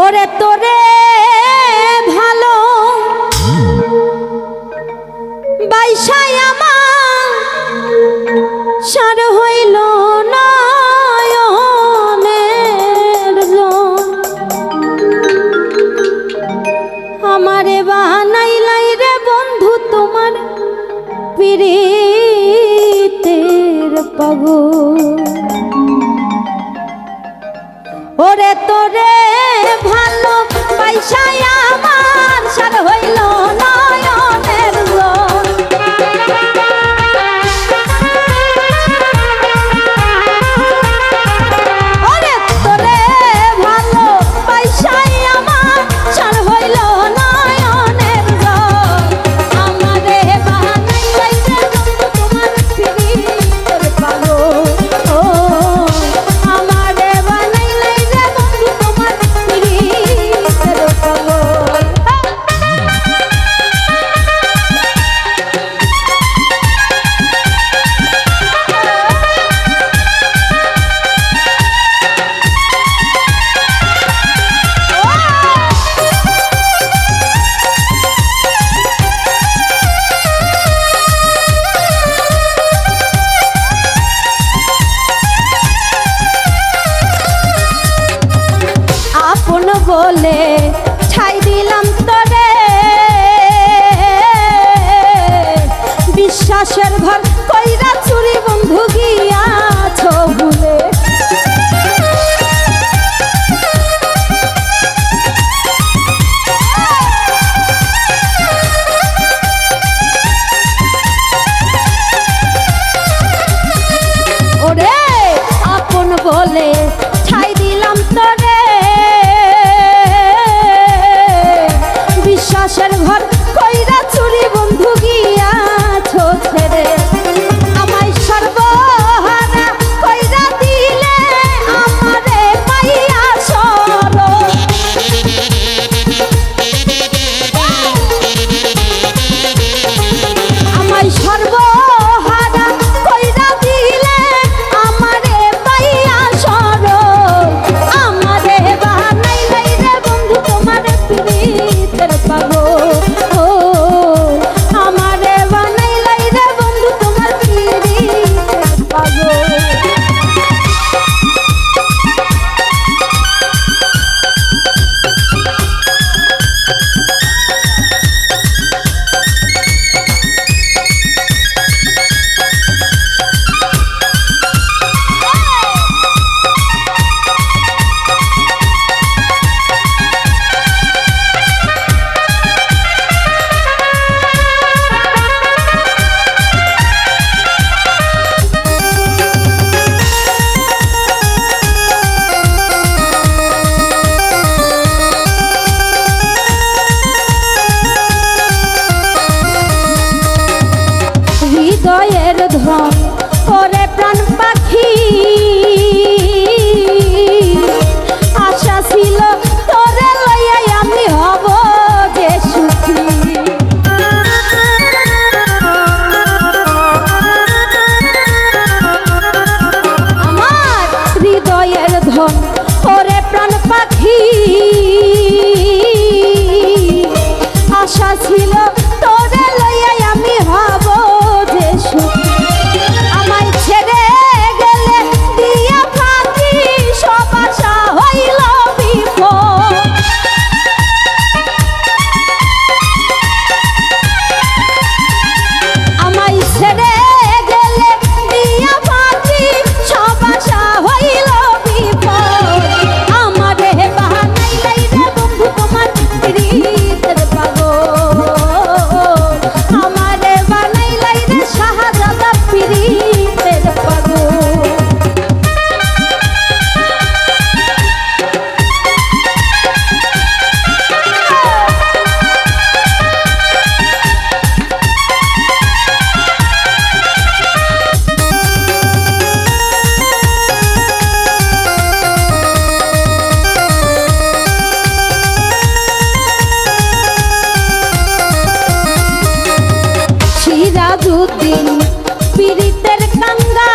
ওরে তোরে ভালো। বাইশায় আমার সার হইল না আমারে রে বন্ধু তোমার ওরে তোরে ভালো পয়সায় আমার সার হইল। বলে ছাই দিলাম তরে। বিশ্বাসের ঘর দুদিন পীড়িতের কাঙ্গা